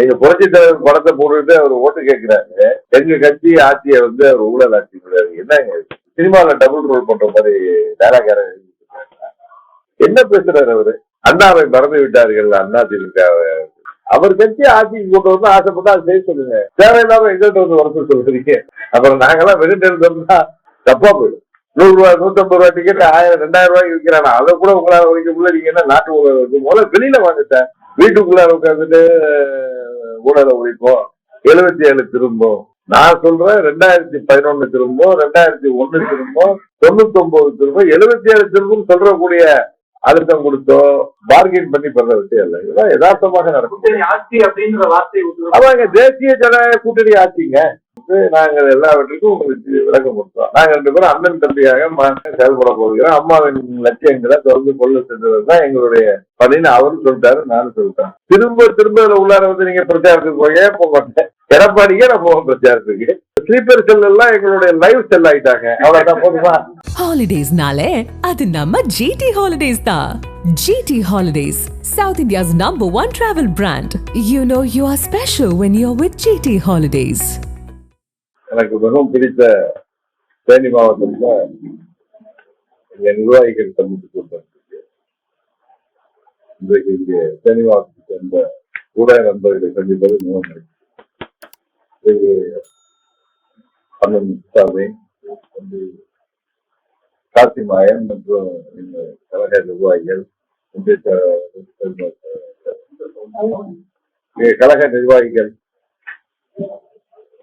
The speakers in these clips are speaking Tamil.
எங்க புரட்சி தலைவர் படத்தை போட்டுட்டு அவர் ஓட்டு கேட்கிறாரு எங்க கட்சி ஆட்சியை வந்து அவர் ஊழல் ஆட்சி கிடையாது. என்னங்க சினிமாவில டபுள் ரோல் பண்ற மாதிரி டேலாக்கார என்ன பேசுறாரு அவரு? அண்ணாவை மறந்து விட்டார்கள் அண்ணா திமுக அவர் கட்சி ஆட்சிக்கு கொண்டு வந்து ஆசைப்பட்டா அதை செய்ய சொல்லுங்க. தேவையில்லாம எங்கள்கிட்ட வந்து வரத்து சொல்றீங்க அப்புறம் நாங்கெல்லாம் வெகுட்டு இருந்தோம்னா தப்பா போயிடும். நூறு ரூபாய் நூத்தம்பது ரூபாய் டிக்கெட் ஆயிரம் ரெண்டாயிரம் ரூபாய்க்கு விற்கிறானா அதை கூட உங்களால் வைக்க முடியல. நீங்க என்ன நாட்டு முதல்ல வெளியில வாங்க சார். வீட்டுக்குள்ளார உட்காந்துட்டு ஊழலை ஒழிப்போம் எழுபத்தி ஏழு திரும்பும் நான் சொல்றேன் ரெண்டாயிரத்தி பதினொன்னு திரும்பும் ரெண்டாயிரத்தி ஒண்ணு திரும்பும் தொண்ணூத்தி ஒன்பது திரும்பும் எழுபத்தி ஏழு திரும்பும் சொல்றக்கூடிய அழுத்தம் கொடுத்தோ பார்கெயின் பண்ணி பண்ற விஷயம் இல்லை. இதெல்லாம் யதார்த்தமாக நடக்கும். ஆட்சி அப்படின்ற வார்த்தையை விட்டு அதாங்க தேசிய ஜனநாயக கூட்டணி ஆட்சிங்க. இது நாங்கள் எல்லாவற்றுக்கும் உங்களுக்கு விளக்கம் கொடுத்தோம் நாங்க ரெண்டு பேரும் அண்ணன் தம்பியாக செயல்பட போகிறோம். அம்மாவின் லட்சியங்களை தொடர்ந்து கொள்ள சென்றது தான் எங்களுடைய பணின்னு அவரும் சொல்லிட்டாரு நானும் சொல்லிட்டேன். திரும்ப திரும்ப உள்ளார வந்து நீங்க பிரச்சாரத்துக்கு போய் போக மாட்டேன் எடப்பாடிக்கே நான் போவேன் பிரச்சாரத்துக்கு. ஸ்லீப்பர் செல் எல்லாம் எங்களுடைய லைவ் செல் ஆயிட்டாங்க. அவ்வளவுதான் போதுமா? ஹாலிடேஸ்னாலே அது நம்ம ஜிடி ஹாலிடேஸ் தான். GT holidays South India's number one travel brand you know you are special when you with GT Holidays. Holidays எனக்கு மிகவும் பிடித்த தேனி மாவட்டத்தில் எங்க நிர்வாகிகள் சந்தித்துக் கொண்டிருக்கு இன்றைக்கு இங்கே தேனி மாவட்டத்தை சேர்ந்த ஊடக நண்பர்களை சந்திப்பது மிகவும் இன்றைக்கு அண்ணன் முத்துசாமி வந்து காசி மாயன் மற்றும் இந்த கழக நிர்வாகிகள் இன்றைய இங்கே கழக நிர்வாகிகள்.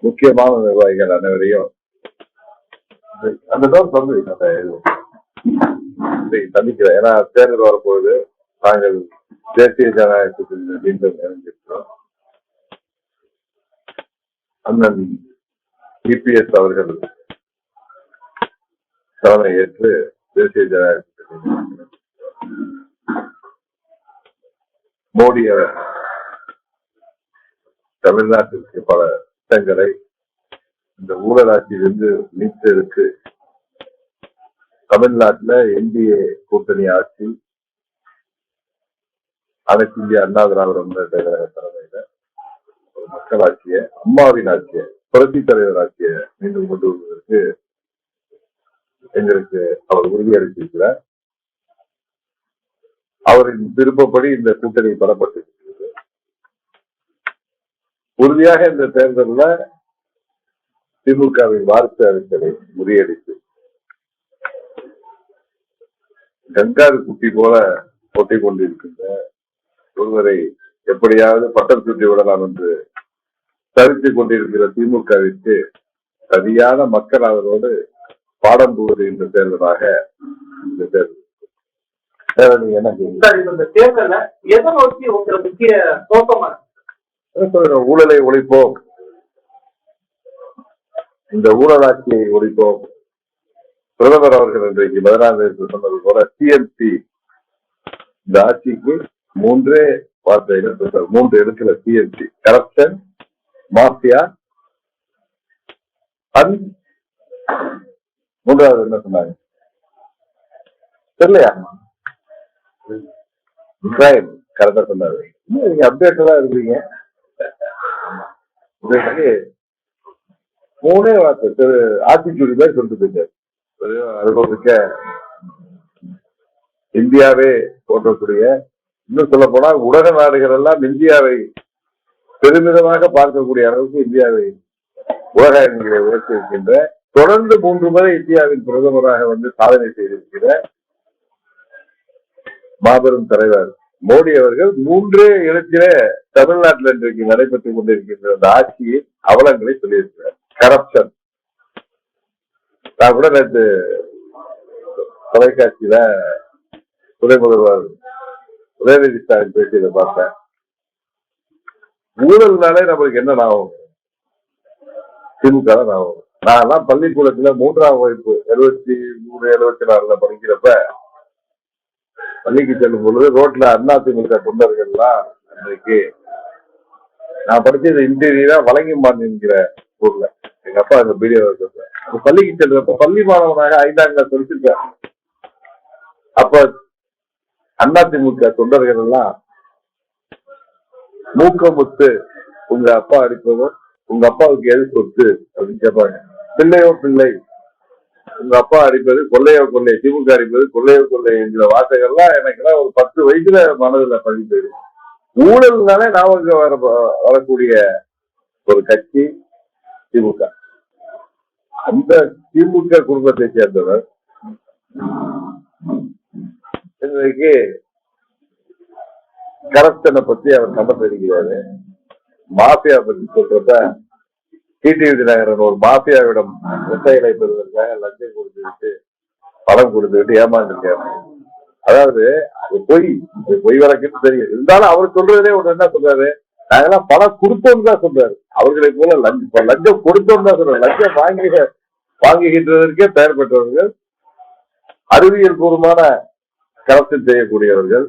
முக்கியமான நிர்வாகிகள் அனைவரையும் அந்த டோர் தந்து அந்த சந்திக்கிறேன். ஏன்னா தேர்தல் வரப்போகுது. நாங்கள் தேசிய ஜனநாயகத்தில் மீண்டும் இணைஞ்சிருக்கிறோம் அண்ணன் இபிஎஸ் அவர்கள் தலைமை ஏற்று தேசிய ஜனநாயகத்தில் மோடி தமிழ்நாட்டிற்கு பல திட்டங்களை இந்த ஊழலாட்சியிலிருந்து மீட்டெடுத்து தமிழ்நாட்டில் என்டிஏ கூட்டணி ஆட்சி அனைத்து இந்திய அண்ணா திராவிட முன்னேற்ற கழக தலைமையில ஒரு மக்கள் ஆட்சிய அம்மாவின் ஆட்சியை புரட்சி தலைவர் ஆட்சியை மீண்டும் கொண்டு வருவதற்கு எங்களுக்கு அவர் உறுதியளித்திருக்கிறார் அவரின் விருப்பப்படி இந்த கூட்டணி பலப்பட்டு உறுதியாக இந்த தேர்தலில் திமுகவின் வாரிசு அரசியலை முறியடித்து கங்காரு குட்டி போல போட்டி கொண்டிருக்கின்ற ஒருவரை எப்படியாவது பட்டம் சுட்டி விடலாம் என்று தரித்துக் கொண்டிருக்கிற திமுகவிற்கு சரியான மக்கள் அவரோடு பாடம் புகுகின்ற தேர்தலாக இந்த தேர்தல். வேற நீங்க என்ன சார் இந்த தேர்தல்ல எதை நோக்கி உங்க முக்கிய நோக்கமா ஊழலை ஒழிப்போம். இந்த ஊழலாட்சியை ஒழிப்போம். பிரதமர் அவர்கள் இன்றைக்கு பதினாறு தேதி சொன்னது போல சிஎம்சி இந்த ஆட்சிக்கு மூன்றே வார்த்தைகள் சொல்றார். மூன்று இடத்துல சிஎம்சி கரப்ஷன் மாஃபியா அண்ட் மூன்றாவது என்ன சொன்னாங்க? தெரியலையா? கிரைம் கரெக்டா சொன்னாரு. இன்னும் நீங்க அப்டேட்டடா இருக்கீங்க? மூணே வார்த்தை திரு ஆத்திச்சூடி மாதிரி சொல்லிட்டு அனுபவிக்க இந்தியாவே போன்றக்கூடிய இன்னும் சொல்ல போனா உலக நாடுகள் எல்லாம் இந்தியாவை பெருமிதமாக பார்க்கக்கூடிய அளவுக்கு இந்தியாவை உலக அரங்கிலே உயர்த்தி இருக்கின்ற தொடர்ந்து மூன்று முறை இந்தியாவின் பிரதமராக வந்து சாதனை செய்திருக்கிற மாபெரும் தலைவர் மோடி அவர்கள் மூன்றே இடத்திலே தமிழ்நாட்டில் இன்றைக்கு நடைபெற்றுக் கொண்டிருக்கின்ற அந்த ஆட்சியின் அவலங்களை சொல்லியிருக்கிறார். கரப்ஷன் நான் கூட நேற்று தொலைக்காட்சியில துணை முதல்வர் உதயநிதி ஸ்டாலின் பேசியதை பார்த்தேன். ஊழல்னாலே நம்மளுக்கு என்ன ஞாபகம் திமுக தான் ஞாபகம் நான் எல்லாம் பள்ளிக்கூடத்துல மூன்றாம் வகுப்பு எழுபத்தி மூணு எழுபத்தி நாலுல படிக்கிறப்ப பள்ளிக்கு செல்லும் பொழுது ரோட்ல அதிமுக தொண்டர்கள்லாம் அன்றைக்கு நான் படிச்சது இன்டீரியரா வழங்கிமான் என்கிற ஊர்ல. எங்க அப்பா அந்த பீடியோ பள்ளிக்கு செல்றப்ப பள்ளி மாணவனாக ஐந்தாம் கிளாஸ் படிச்சிருக்கேன் அப்ப அதிமுக தொண்டர்கள் எல்லாம் மூக்கமுத்து உங்க அப்பா அடிப்பவர் உங்க அப்பாவுக்கு எது சொத்து அப்படின்னு கேட்பாங்க. பிள்ளையோ பிள்ளை உங்க அப்பா அடிப்பது கொள்ளையோ கொள்ளை திமுக அடிப்பது கொள்ளையோ கொள்ளை என்கிற வார்த்தைகள்லாம் எனக்குலாம் ஒரு பத்து வயசுல மனதுல பதிந்து ஊழல்னாலே நாமக்கு வர வரக்கூடிய ஒரு கட்சி திமுக. அந்த திமுக குடும்பத்தை சேர்ந்தவர் இன்றைக்கு கரப்ஷனை பத்தி அவர் கண்டம் தெரிகிறாரு மாஃபியா பத்தி சொல்றப்ப டிடிவி தினகரன் ஒரு மாஃபியாவிடம் விவசாயிகளை பெறுவதற்காக லஞ்சம் கொடுத்துவிட்டு பணம் கொடுத்துவிட்டு ஏமாந்துருக்காரு அதாவது அது பொய். அது பொய் வழக்குன்னு தெரியும். இருந்தாலும் அவர் சொல்றதே ஒண்ணு என்ன சொல்றாரு? நாங்கெல்லாம் பணம் கொடுத்தோம்னு தான் சொல்றாரு. அவர்களை போல லஞ்சம் லஞ்சம் கொடுத்தோம்னு தான் சொல்றாரு. லஞ்சம் வாங்கி வாங்குகின்றதற்கே பெயர் பெற்றவர்கள் அறிவியல் பூர்வமான கரப்ஷன் செய்யக்கூடியவர்கள்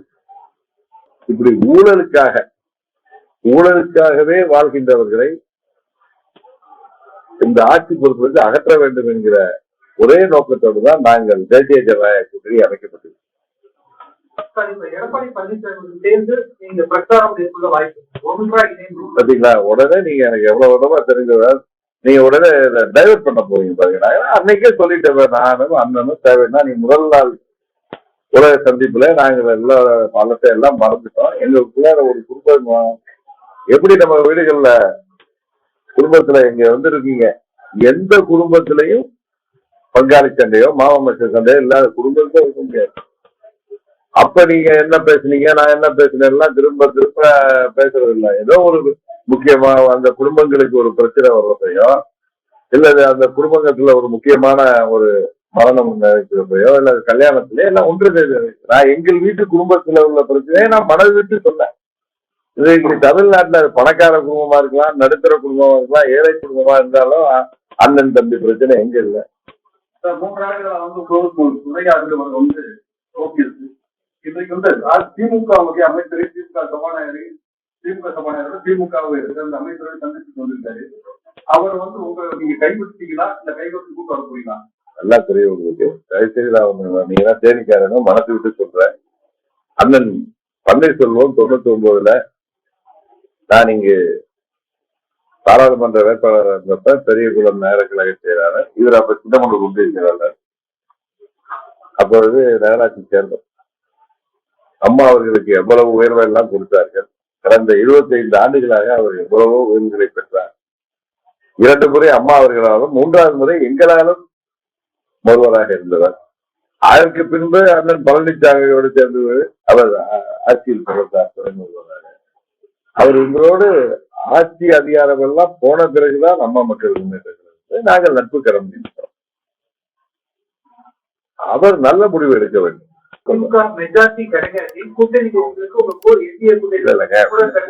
இப்படி ஊழலுக்காக ஊழலுக்காகவே வாழ்கின்றவர்களை இந்த ஆட்சி பொறுப்பிலிருந்து அகற்ற வேண்டும் என்கிற ஒரே நோக்கத்தோடு தான் நாங்கள் தேசிய ஜனநாயக கூட்டணி அமைக்கப்பட்டது பாத்தீங்களா? உடனே நீங்க எனக்கு எவ்வளவு விடமா தெரிஞ்சவர் நீங்க உடனே டைவர்ட் பண்ண போறீங்க பாருங்க நான் அன்னைக்கே சொல்லிட்டேன் நானும் அண்ணனும் தேவைன்னா நீ முதல் நாள் உலக சந்திப்புல நாங்க எல்லா பழத்தை எல்லாம் மறந்துட்டோம். எங்களுக்குள்ள ஒரு குடும்பம் எப்படி நம்ம வீடுகள்ல குடும்பத்துல இங்க வந்திருக்கீங்க. எந்த குடும்பத்திலையும் பங்காளி சண்டையோ மாமச்ச சண்டையோ இல்லாத குடும்பத்துல இருக்க முடியாது. அப்ப நீங்க என்ன பேசுனீங்க நான் என்ன பேசினேன்லாம் திரும்ப திரும்ப பேசுறது இல்ல. ஏதோ ஒரு முக்கியமா அந்த குடும்பங்களுக்கு ஒரு பிரச்சனை வர்றதையோ இல்ல அந்த குடும்பத்துல ஒரு முக்கியமான ஒரு மரணம் நினைக்கிறப்பையோ இல்ல கல்யாணத்திலயோ எல்லாம் ஒன்று நான் எங்கள் வீட்டு குடும்பத்துல உள்ள பிரச்சனையை நான் மனது விட்டு சொன்னேன். இன்னைக்கு தமிழ்நாட்டுல பணக்கார குடும்பமா இருக்கலாம் நடுத்தர குடும்பமா இருக்கலாம் ஏழை குடும்பமா இருந்தாலும் அண்ணன் தம்பி பிரச்சனை எங்க இல்ல. இன்றைக்கு வந்து திமுகவுடைய அமைச்சரை திமுக சபாநாயகரை திமுக சபாநாயகர் திமுகவை அந்த அமைச்சரை சந்திச்சு வந்திருக்காரு அவர் வந்து உங்க நீங்க கைவிட்டீங்களா இல்ல கைவிட்டு கூட்டு வர போறீங்களா? நல்லா தெரியும் உங்களுக்கு. தயவுசெய்து நான் நீங்க தான் தேனிக்காரங்க மனசு விட்டு சொல்றேன். அண்ணன் பன்னீர்செல்வம் தொண்ணூத்தி ஒன்பதுல நான் இங்கு பாராளுமன்ற வேட்பாளர் இருந்தப்ப பெரியகுளம் நேர கழக செயலாளர். இவர் அப்ப சின்னமனூர் ஒன்றிய செயலாளர் அப்பொழுது நகராட்சி சேர்ந்தோம். அம்மா அவர்களுக்கு எவ்வளவு உயர்வை எல்லாம் கொடுத்தார்கள். கடந்த 25 ஆண்டுகளாக அவர் எவ்வளவோ உயர்வுகளை பெற்றார். இரண்டு முறை அம்மா அவர்களாலும் மூன்றாவது முறை எங்களாலும் ஒருவராக இருந்தவர். அதற்கு பின்பு அண்ணன் பழனிசாமியோடு சேர்ந்து அவர் ஆ- ஆட்சியில் தொடர்ந்தார் துணை அவர் உங்களோடு ஆட்சி அதிகாரம் எல்லாம் போன பிறகுதான் நம்ம மக்கள் முன்னேற்ற நாங்கள் நட்பு கரம் நீடித்தோம் அவர் நல்ல முடிவு எடுக்க வேண்டும்.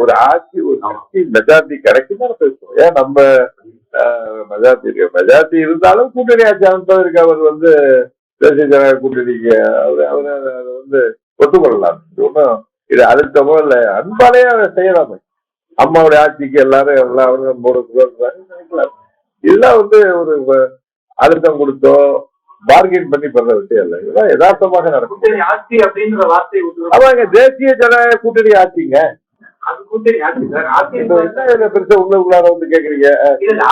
ஒரு ஆட்சி ஒரு கட்சி மெஜாரிட்டி கிடைக்கும் பேசுவோம் ஏன் நம்ம மெஜாரிட்டி மெஜாரிட்டி இருந்தாலும் கூட்டணி ஆட்சி அமைப்பதற்கு அவர் வந்து தேசிய ஜனநாயக கூட்டணிக்கு அவர் வந்து ஒத்துக்கொள்ளலாம். ஒன்றும் இது அழுத்தமோ இல்லை. அன்பாலே செய்யலாமே அம்மாவுடைய ஆட்சிக்கு எல்லாரும் எல்லாரும் நம்மோட சுதந்திரம் நினைக்கலாம். இதெல்லாம் வந்து ஒரு அழுத்தம் கொடுத்தோ பார்கெயின் பண்ணி பண்ற விஷயம் இல்லை. இதெல்லாம் யதார்த்தமாக நடக்கும். ஆட்சி அப்படின்ற வார்த்தையை விட்டு அவங்க தேசிய ஜனநாயக கூட்டணி ஆட்சிங்க. பெருசா உள்ள உள்ளார வந்து கேக்குறீங்க?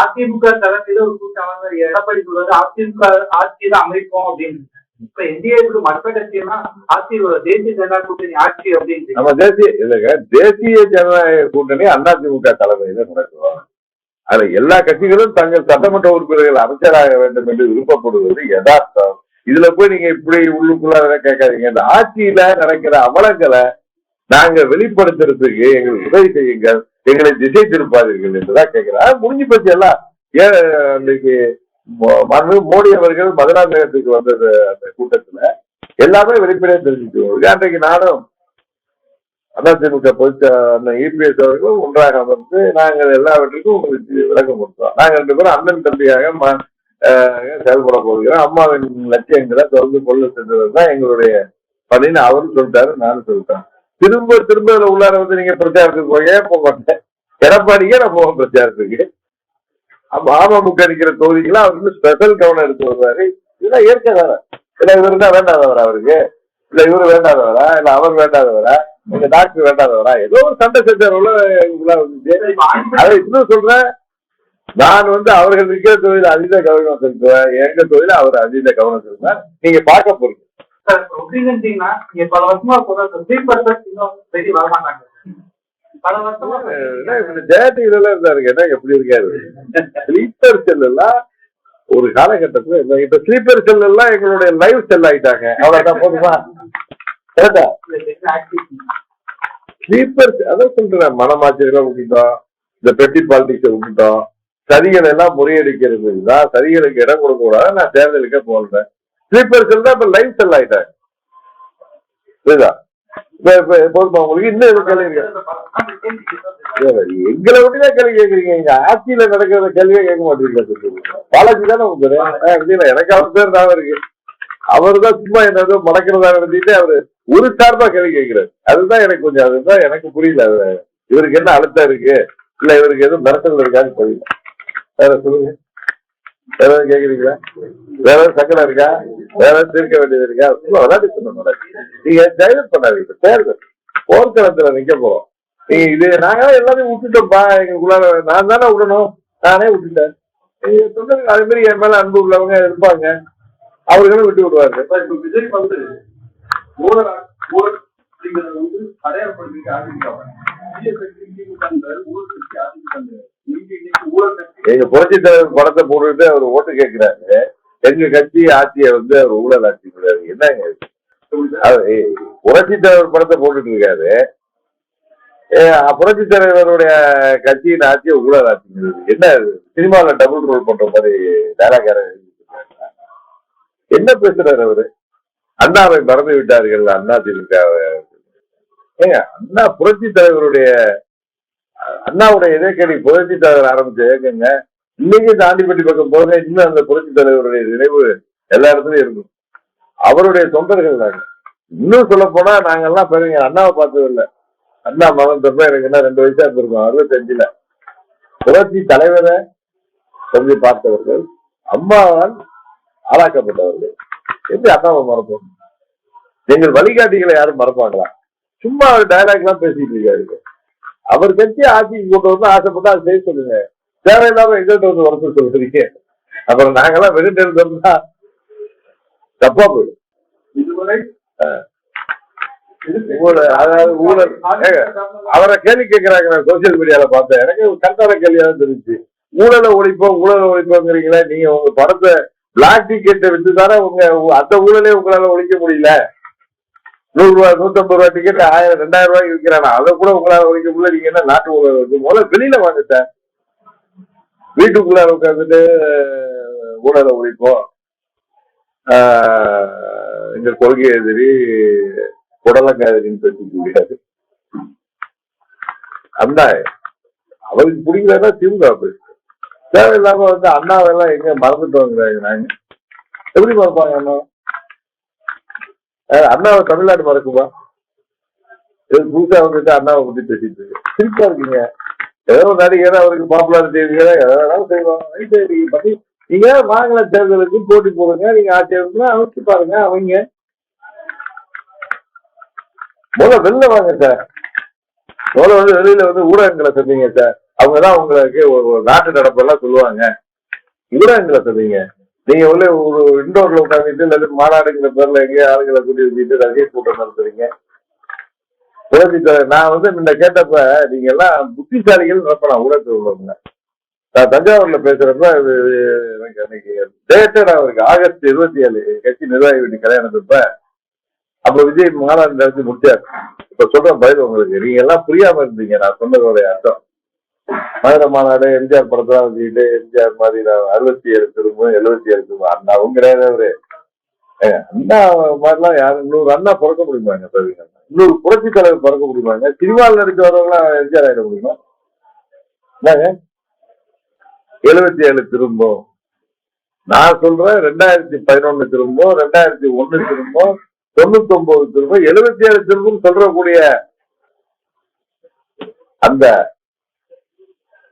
அதிமுக தலைமையில ஒரு கூட்டம் எடப்பாடி அதிமுக ஆட்சி தான் அமைப்போம் அப்படின்னு. இப்ப என்டிஏ மற்ற கட்சியெல்லாம் ஆட்சி தேசிய ஜனநாயக கூட்டணி ஆட்சி அப்படின்னு நம்ம தேசிய இல்லைங்க தேசிய ஜனநாயக கூட்டணி அதிமுக தலைமையில நடக்கும் அதுல எல்லா கட்சிகளும் தங்கள் சட்டமன்ற உறுப்பினர்கள் அமைச்சராக வேண்டும் என்று விருப்பப்படுவது யதார்த்தம். இதுல போய் நீங்க இப்படி உள்ளுக்குள்ள கேட்காதீங்க. இந்த ஆட்சியில நடக்கிற அவலங்களை நாங்க வெளிப்படுத்துறதுக்கு எங்களுக்கு உதவி செய்யுங்கள். எங்களை திசை திருப்பாதீர்கள் என்றுதான் கேட்கிறேன் முடிஞ்சு போச்சு எல்லாம். ஏன் இன்னைக்கு மோடி அவர்கள் மதுராந்தகத்துக்கு வந்தது அந்த கூட்டத்துல. எல்லாமே வெளிப்படையா தெரிஞ்சுட்டு அன்றைக்கு நானும் அதிமுக பொதுச்ச இபிஎஸ் அவர்களும் ஒன்றாக அமர்ந்து நாங்கள் எல்லாவற்றுக்கும் உங்களுக்கு விளக்கம் கொடுத்தோம். நாங்கள் ரெண்டு பேரும் அண்ணன் தம்பியாக அஹ், செயல்பட போகிறோம். அம்மாவின் லட்சியங்களை தொடர்ந்து கொள்ள சென்றது தான் எங்களுடைய பணின்னு அவரும் சொல்லிட்டாரு நானும் சொல்லிட்டேன். திரும்ப திரும்ப உள்ளார வந்து நீங்க பிரச்சாரத்துக்கு போய் போக மாட்டேன் எடப்பாடிக்கே நான் போவேன் பிரச்சாரத்துக்கு. அமமுக இருக்கிற தொகுதிகளை அவர் வந்து ஸ்பெஷல் கவனம் எடுத்து வருவாரு. இதெல்லாம் இயற்கை தானே இல்ல இவர் தான் வேண்டாதவரா அவருக்கு? இல்ல இவர் வேண்டாதவரா? இல்ல அவர் வேண்டாதவரா? இந்த டாக்டர் வேண்டாதவரா? ஏதோ ஒரு சண்டை சச்சரவுல அதை இன்னும் சொல்றேன். நான் வந்து அவர்கள் இருக்கிற தொழில் அதீத கவனம் செலுத்துவேன். எங்க தொழில அவர் அதீத கவனம் செலுத்துவேன் நீங்க பார்க்க போறீங்க. பல வருஷமா சொல்றேன் பெரிய வரமாட்டாங்க. வருஷமா ஜெயடிவில இருந்தாருங்க என்ன எப்படி இருக்காரு? ஸ்லீப்பர் செல் எல்லாம் ஒரு காலகட்டத்துல. இப்ப ஸ்லீப்பர் செல் எல்லாம் எங்களுடைய லைவ் செல் ஆயிட்டாங்க. அவ்வளவுதான் போதுமா? கேட்டா ஸ்லீப்பர் அதான் சொல்றேன் மனமாச்சரிகளை விட்டுட்டோம் இந்த பெட்டி பாலிடிக்ஸை விட்டுட்டோம். சதிகளை எல்லாம் முறியடிக்கிறது தான். சதிகளுக்கு இடம் கொடுக்க கூடாது நான் தேர்தலுக்கே போடுறேன் ஸ்லீப்பர் செல் தான் இப்ப லைவ் செல் ஆயிட்டாங்க. புரியுதா? உங்களுக்கு இன்னும் எதுவும் கேள்வி இருக்கா? எங்களை விட்டுதான் கேள்வி கேட்குறீங்க இங்க ஆட்சியில நடக்கிற கேள்வியே கேட்க மாட்டீங்களா பாலாஜி தானே உங்க பேரு? ஆ, எனக்கு அவர் பேர் தான் இருக்கு. அவர் தான் சும்மா என்னதோ மடக்கிறதா நடத்திட்டு அவரு ஒரு சார்பா கேள்வி கேட்கிறாரு. அதுதான் எனக்கு கொஞ்சம் அதுதான் எனக்கு புரியல. அது இவருக்கு என்ன அழுத்தம் இருக்கு? இல்ல இவருக்கு எதுவும் மிரட்டல் இருக்கான்னு புரியல. வேற சொல்லுங்க. வேற கேக்குறீங்களா? வேற எதுவும் சங்கடம் இருக்கா? வேற தீர்க்க வேண்டியது இருக்கா? விளையாட்டு நீங்க டைவர்ட் பண்ணாதீங்க தேர்தல் போர்க்களத்துல நிக்க போறோம். நீங்க இது நாங்களே எல்லாத்தையும் விட்டுட்டோம்ப்பா. எங்களுக்குள்ள நான் தானே விடணும்? நானே விட்டுட்டேன். நீங்க சொன்னது அதே மாதிரி என் மேல அன்பு உள்ளவங்க இருப்பாங்க. அவர்களும் விட்டு விடுவாங்க இப்ப விஜய் வந்து அடையாளப்படுத்தி கட்சி எங்க புரட்சி தலைவர் படத்தை போட்டுட்டு அவர் ஓட்டு கேட்கிறாரு எங்க கட்சி ஆட்சியை வந்து அவர் ஊழல் ஆட்சி கிடையாது என்னங்க புரட்சி தலைவர் படத்தை போட்டுட்டு இருக்காரு. ஏ, புரட்சி தலைவருடைய கட்சியின் ஆட்சியை ஊழல் ஆட்சிங்கிறது என்ன சினிமாவில் டபுள் ரோல் பண்ற மாதிரி டேலாக்கார என்ன பேசுறாரு அவரு? அண்ணாவை மறந்து விட்டார்கள் அண்ணா திமுக ஏங்க அண்ணா புரட்சி தலைவருடைய அண்ணாவுடைய இதே கேள்வி புரட்சி தலைவர் ஆரம்பிச்ச இயக்கங்க இன்னைக்கு தாண்டிப்பட்டி பக்கம் போக இன்னும் அந்த புரட்சி தலைவருடைய நினைவு எல்லா இடத்துலயும் இருக்கும். அவருடைய தொண்டர்கள் நாங்க இன்னும் சொல்ல போனா நாங்கெல்லாம் பெருங்க அண்ணாவை பார்த்தது இல்ல. அண்ணா மகன் தப்ப எனக்கு என்ன ரெண்டு வயசா இருந்திருக்கோம் அறுபத்தஞ்சுல. புரட்சி தலைவரை சொல்லி பார்த்தவர்கள் அம்மாவால் ஆளாக்கப்பட்டவர்கள். எப்படி அண்ணாவை மறப்போம்? எங்கள் வழிகாட்டிகளை யாரும் மறப்பாங்களா? சும்மா அவர் டயலாக் எல்லாம் பேசிட்டு இருக்காரு. அவர் கட்சி ஆட்சிக்கு கொண்டு வந்து ஆசைப்பட்டு அதை செய்ய சொல்லுங்க. தேவையில்லாம எங்கள்கிட்ட வந்து வரத்து சொல்றீங்க அப்புறம் நாங்கெல்லாம் வெளியிட்டு இருந்தோம்னா தப்பா போயிடும். இதுவரை அவரை கேள்வி கேட்கிறாங்க நான் சோசியல் மீடியால பார்த்தேன். எனக்கு கரெக்டான கேள்வியா தான் தெரிஞ்சு ஊழலை ஒழிப்போம் ஊழலை ஒழிப்போங்கிறீங்களா நீங்க உங்க படத்தை பிளாக் டிக்கெட்டை வித்து தானே உங்க அந்த ஊழலே உங்களால ஒழிக்க முடியல. நூறு ரூபாய் நூத்தம்பது ரூபாய் டிக்கெட் ஆயிரம் ரெண்டாயிரம் ரூபாய்க்கு விற்கிறானா அதை கூட உங்களால் வைக்க முடியல. நீங்க என்ன நாட்டு ஊழல் இருக்கு முதல்ல வெளியில வாங்க சார் வீட்டுக்குள்ளார உட்காந்துட்டு ஊழலை ஒழிப்போம். இந்த கொள்கை எதிரி உடலங்காதிரின்னு பேசிக்க முடியாது. அண்ணா அவருக்கு பிடிக்கலன்னா திமுக பேசு தேவையில்லாம வந்து அண்ணாவெல்லாம் எங்க மறந்துட்டு வாங்குறாங்க நாங்க எப்படி மறப்பாங்க அண்ணா? அண்ணாவை தமிழ்நாடு மறக்குமா? இது புதுசா வந்துட்டு அண்ணாவை பத்தி பேசிட்டு இருக்கு சிரிப்பா இருக்கீங்க. ஏதோ நடிகர் அவருக்கு பாப்புலாரிட்டி இருக்கிற எதை வேணாலும் நீங்க மாநில தேர்தலுக்கு போட்டி போடுங்க. நீங்க ஆட்சி இருந்தா அமைச்சு பாருங்க அவங்க. முதல்ல வெளில வாங்க சார். முதல்ல வந்து வெளியில வந்து ஊடகங்களை சொன்னீங்க சார். அவங்க தான் உங்களுக்கு ஒரு நாட்டு நடப்பெல்லாம் சொல்லுவாங்க. ஊடகங்களை சொன்னீங்க நீங்க உள்ள ஒரு இண்டோர்ல உட்காந்துட்டு இல்லை மாநாடுங்கிற பேர்ல எங்கேயோ ஆளுங்களை கூட்டி வச்சுட்டு ரசிகர் கூட்டம் நடத்துறீங்க. நான் வந்து முன்ன கேட்டப்ப நீங்க எல்லாம் புத்திசாலிகள் நிரப்பலாம் ஊடகத்தில் உள்ளவங்க. நான் தஞ்சாவூர்ல பேசுறப்ப இது எனக்கு அன்னைக்கு டேட்டே நான் இருக்கு ஆகஸ்ட் இருபத்தி ஏழு கட்சி நிர்வாகி வீட்டு கல்யாணத்தப்ப அப்ப விஜய் மாநாடு நடத்தி முடிச்சார். இப்ப சொல்ற பயிர் உங்களுக்கு நீங்க எல்லாம் புரியாம இருந்தீங்க நான் சொன்னதோடைய அர்த்தம். மதுரை மாநாடு எம்ஜிஆர் படத்தெல்லாம் வச்சுக்கிட்டு எம்ஜிஆர் மாதிரி அறுபத்தி ஏழு திரும்ப எழுபத்தி ஏழு திரும்ப அண்ணாவும் கிடையாது அவரு. அண்ணா மாதிரிலாம் யாரும் இன்னொரு அண்ணா பிறக்க முடியுமாங்க தவிர இன்னொரு புரட்சி தலைவர் பிறக்க முடியுமாங்க? சினிமாவில் நடிக்க எம்ஜிஆர் ஆயிட முடியுமா? என்னங்க? எழுபத்தி ஏழு திரும்பும் நான் சொல்றேன் ரெண்டாயிரத்தி பதினொன்னு திரும்பும் ரெண்டாயிரத்தி ஒண்ணு திரும்பும் தொண்ணூத்தி ஒன்பது திரும்பும் எழுபத்தி ஏழு திரும்பும் சொல்றக்கூடிய அந்த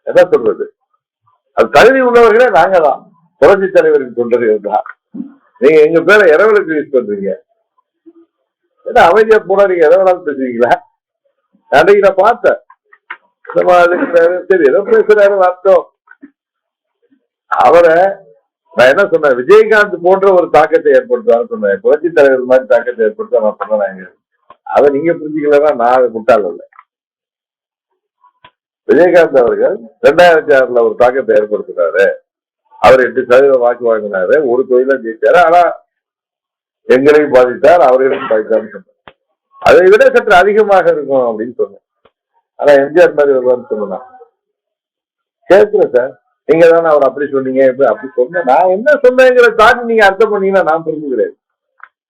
என்ன சொல்றது? அது தகுதி உள்ளவர்களே நாங்க தான் புரட்சி தலைவரின் தொண்டர்கள் தான் நீங்க எங்க பேரை இரவலுக்கு யூஸ் பண்றீங்க. என்ன அமைதியா போனா நீங்க எதை பேசுறீங்களா பேசுவீங்களா? அன்னைக்கு நான் பார்த்தேன். இந்த மாதிரி சரி ஏதோ பேசுறாரு அர்த்தம். அவரை நான் என்ன சொன்னேன்? விஜயகாந்த் போன்ற ஒரு தாக்கத்தை ஏற்படுத்தான்னு சொன்னேன். புரட்சி தலைவர் மாதிரி தாக்கத்தை ஏற்படுத்த நான் சொன்னேன். அதை நீங்க புரிஞ்சுக்கலன்னா நான் முட்டாள் இல்லை விஜயகாந்த் அவர்கள் ரெண்டாயிரத்தி ஆறுல ஒரு தாக்கத்தை ஏற்படுத்தினாரு. அவர் எட்டு சதவீதம் வாக்கு வாங்கினாரு. ஒரு தொழில ஜெயிச்சாரு. ஆனா எங்களையும் பாதித்தார் அவர்களையும் பாதித்தார்னு சொன்னார். அதை விட சற்று அதிகமாக இருக்கும் அப்படின்னு சொன்னேன். ஆனா எம்ஜிஆர் மாதிரி வருவார்னு சொன்னேன்? கேட்கிறேன் சார். நீங்க தானே அவர் அப்படி சொன்னீங்க இப்படி அப்படி சொன்னேன். நான் என்ன சொன்னேங்கிற தாண்டி நீங்க அர்த்தம் பண்ணீங்கன்னா நான் புரிஞ்சுக்கிறேன்.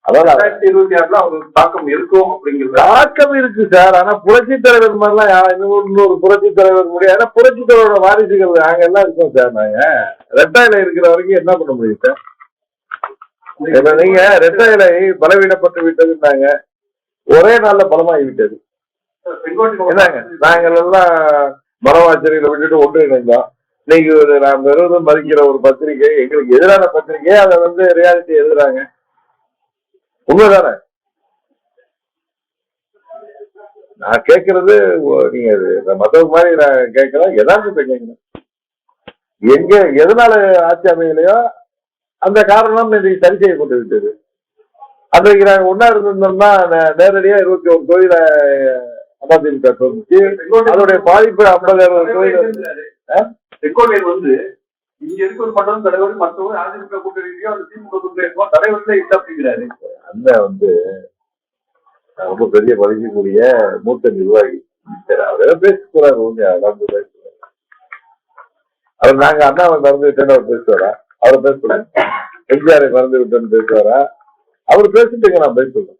ரெண்டாயிரத்தி இருபத்தி ஆறுல அவருக்கு தாக்கம் இருக்கும் அப்படிங்கிறது. தாக்கம் இருக்கு சார். ஆனா புரட்சி தலைவர் மாதிரிலாம் இன்னொரு புரட்சி தலைவர் முடியாது ஆனா புரட்சி தலைவரோட வாரிசுகள் நாங்க எல்லாம் இருக்கோம் சார் நாங்க? ரெட்டாயில இருக்கிற வரைக்கும் என்ன பண்ண முடியும் சார்? நீங்க ரெட்டை இலை பலவீனப்பட்டு விட்டதுன்னாங்க. ஒரே நாள்ல பலமாகி விட்டது என்னங்க? நாங்கள் எல்லாம் மரவாச்சரிகளை விட்டுட்டு ஒன்று இணைந்தோம். இன்னைக்கு நாம் விரோதம் மதிக்கிற ஒரு பத்திரிகை எங்களுக்கு எதிரான பத்திரிகை அதை வந்து ரியாலிட்டி எழுதுறாங்க உண்மைதானே? நான் கேட்கறது நீங்க மத்தவங்க மாதிரி நான் கேட்கல யதார்த்தத்தை கேட்கிறேன். எங்க எதனால ஆட்சி அமையலையோ அந்த காரணம் இன்னைக்கு சரி செய்யப்பட்டு விட்டது. அன்றைக்கு நாங்க ஒன்னா இருந்திருந்தோம்னா நேரடியா இருபத்தி ஒரு தொழில அதிமுக தோணுச்சு. அதோடைய பாதிப்பு ஐம்பது அறுபது தொழில் வந்து இங்க இருக்க ஒரு மண்டலம் தலைவர் மற்றவங்க அதிமுக கூட்டணியோ அந்த திமுக கூட்டணியோ தலைவர்களே இல்லை அப்படிங்கிறாரு. அந்த வந்து ரொம்ப பெரிய மதிக்கக்கூடிய மூத்த நிர்வாகி சரி அவர். ஏதோ பேச போறாரு பேசுறாரு அவர் நாங்க அண்ணாவை மறந்து விட்டேன்னு அவர் பேசுவாரா? அவரை பேசக்கூடாது எம்ஜிஆரை மறந்து விட்டேன்னு பேசுவாரா? அவர் பேசிட்டுங்க நான் பேசுவேன்